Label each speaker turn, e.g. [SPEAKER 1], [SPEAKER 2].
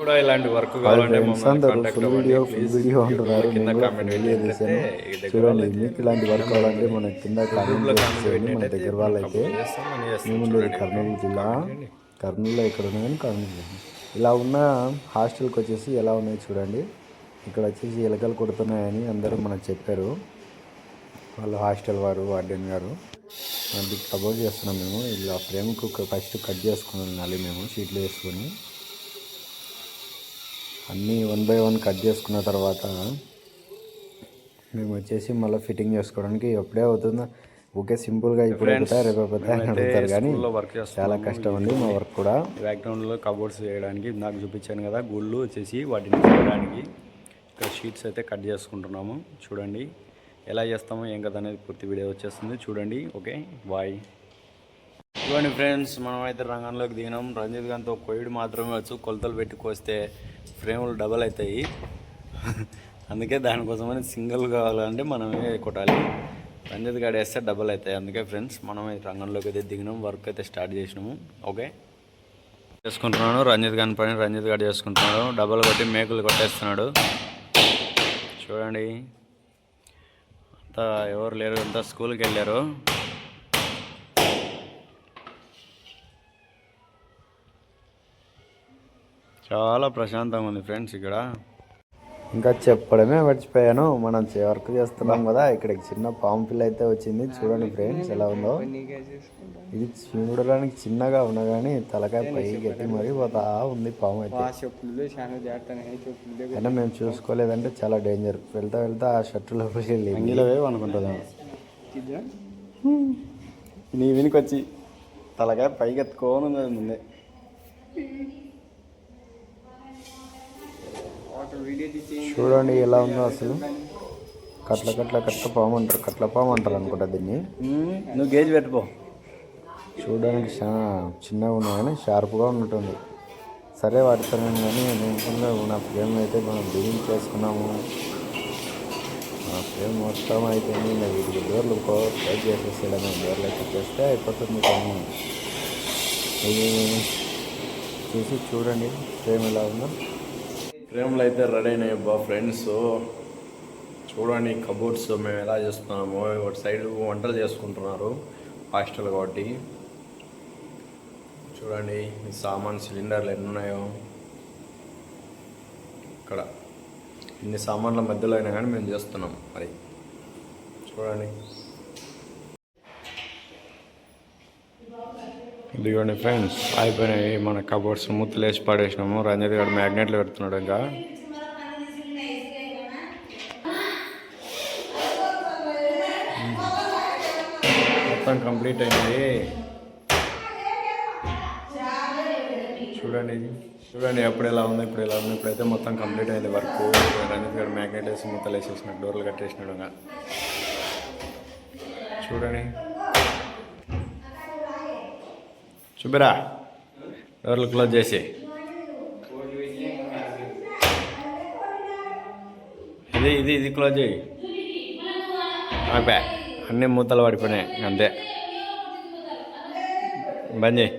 [SPEAKER 1] కూడా ఇలాంటి వర్క్ కావాలంటే
[SPEAKER 2] ఫుల్ వీడియో ఫుల్ వీడియో అంటున్నారు.
[SPEAKER 1] కింద కామెంట్
[SPEAKER 2] చూడండి మీకు ఇలాంటి వర్క్ కావాలంటే మన కింద కామెంట్ చేయండి. మన దగ్గర వాళ్ళైతే మేము ఉండేది కర్నూలు జిల్లా కర్నూలులో ఎక్కడ ఉన్నా కానీ కర్నూలు ఇలా ఉన్న హాస్టల్కి వచ్చేసి ఎలా ఉన్నాయో చూడండి. ఇక్కడ వచ్చేసి ఎలకలు కొడుతున్నాయని అందరూ మనకు చెప్పారు. వాళ్ళు హాస్టల్ వారు వార్డెన్ గారు. అది కబోర్డ్ చేస్తున్నాం మేము. ఇలా ఫ్రేమ్కు ఫస్ట్ కట్ చేసుకున్నాం నల్లి మేము షీట్లు వేసుకొని. అన్నీ వన్ బై వన్ కట్ చేసుకున్న తర్వాత మేము వచ్చేసి మళ్ళీ ఫిట్టింగ్ చేసుకోవడానికి ఎప్పుడే అవుతుందో ఓకే సింపుల్గా ఇప్పుడు రేపు అడుగుతారు కానీ
[SPEAKER 1] స్కూల్లో వర్క్ చేస్తాం
[SPEAKER 2] చాలా కష్టం ఉంది మా వర్క్ కూడా.
[SPEAKER 1] బ్యాక్గ్రౌండ్లో కబోర్డ్స్ చేయడానికి నాకు చూపించాను కదా గుళ్ళు వచ్చేసి వాటిని చేయడానికి ఇక్కడ షీట్స్ అయితే కట్ చేసుకుంటున్నాము. చూడండి ఎలా చేస్తామో ఏం కదా అనేది పూర్తి వీడియో వచ్చేస్తుంది. చూడండి ఓకే బాయ్. చూడండి ఫ్రెండ్స్ మనం అయితే రంగంలోకి దిగినాం. రంజిత్ గాంతో కొయ్యడు మాత్రమే వచ్చు. కొలతలు పెట్టి కోస్తే ఫ్రేములు డబల్ అవుతాయి. అందుకే దానికోసమని సింగిల్ కావాలంటే మనమే కొట్టాలి. రంజిత్ గాడి వేస్తే డబల్ అవుతాయి. అందుకే ఫ్రెండ్స్ మనం రంగంలోకి అయితే దిగినాం వర్క్ అయితే స్టార్ట్ చేసినాము. ఓకే? చేసుకుంటున్నాను. రంజిత్ గాని పని రంజిత్ గారు చేసుకుంటున్నాడు. డబల్ కొట్టి మేకులు కొట్టేస్తున్నాడు. చూడండి. అంతా ఎవరు లేరు అంతా స్కూల్కి వెళ్ళారు. చాలా ప్రశాంతంగా ఉంది ఫ్రెండ్స్ ఇక్కడ.
[SPEAKER 2] ఇంకా చెప్పడమే మర్చిపోయాను. మనం చే- వర్క్ చేస్తున్నాం కదా ఇక్కడికి చిన్న పాము పిల్ల అయితే వచ్చింది. చూడండి ఫ్రెండ్స్ ఎలా ఉందో. ఇది చూడడానికి చిన్నగా ఉన్నా కానీ తలకాయ పైకి ఎత్తి మరీ పోతా ఉంది పాము అయితే. మేము చూసుకోలేదంటే చాలా డేంజర్ వెళ్తా వెళ్తా ఆ షర్టు లోపలికి వెళ్ళి
[SPEAKER 1] అనుకుంటుందా నీ వెనుక వచ్చి తలకాయ పైకి ఎత్తుకోని ఉంది. అది ముందే
[SPEAKER 2] చూడండి ఎలా ఉందో అసలు. కట్ల కట్ల కట్ల పాము అంటారు కట్ల పాము అంటారు అనుకుంటా దీన్ని.
[SPEAKER 1] నువ్వు గేజ్ పెట్టుకో.
[SPEAKER 2] చూడడానికి చాలా చిన్నగా ఉన్నా కానీ షార్ప్గా ఉన్నట్టుంది. సరే వాడుతున్నాను కానీ నేను నా ఫ్రేమ్ అయితే మనం బిగింగ్ చేసుకున్నాము. నా ఫ్రేమ్ మొత్తం అయిపోయింది. ఇంకా వీటికి డోర్లు టైట్ చేసేసేయడమే. డోర్లు అయితే చేస్తే అయిపోతుంది పని ఇది చూసి చూడండి ఫ్రేమ్ ఎలా ఉందో.
[SPEAKER 1] ఫ్రేమ్లు అయితే రెడీ అయినాయి బా ఫ్రెండ్స్ చూడండి కబోర్డ్స్ మేము ఎలా చేస్తున్నాము ఒకటి సైడ్ వంటలు చేసుకుంటున్నారు హాస్టల్ కాబట్టి. చూడండి ఈ సామాన్ సిలిండర్లు ఎన్ని ఉన్నాయో. ఇక్కడ. ఇన్ని సామాన్ల మధ్యలో అయినా కానీ మేము చేస్తున్నాం మరి. చూడండి. ఇదిగోండి ఫ్రెండ్స్ అయిపోయినాయి. మన కబోర్డ్స్ మూతలు వేసి పడేసినాము. రంజిత్ గారు మ్యాగ్నెట్లు పెడుతున్నాడు ఇంకా. మొత్తం కంప్లీట్ అయింది. చూడండి. చూడండి ఎప్పుడు ఎలా ఉంది ఇప్పుడు ఎలా ఉంది. ఇప్పుడైతే మొత్తం కంప్లీట్ అయింది వర్క్. రంజిత్ గారు మ్యాగ్నెట్ వేసి మూతలు వేసేసినాడు డోర్లు కట్టేసినాడు ఇంకా. చూడండి. చూపిరా. డోర్లు క్లోజ్ చేసి. ఇది ఇది ఇది క్లోజ్ చేయి. అయిపోయా అన్నీ మూతలు పడిపోయినాయి అంతే. బంద్ చేయి.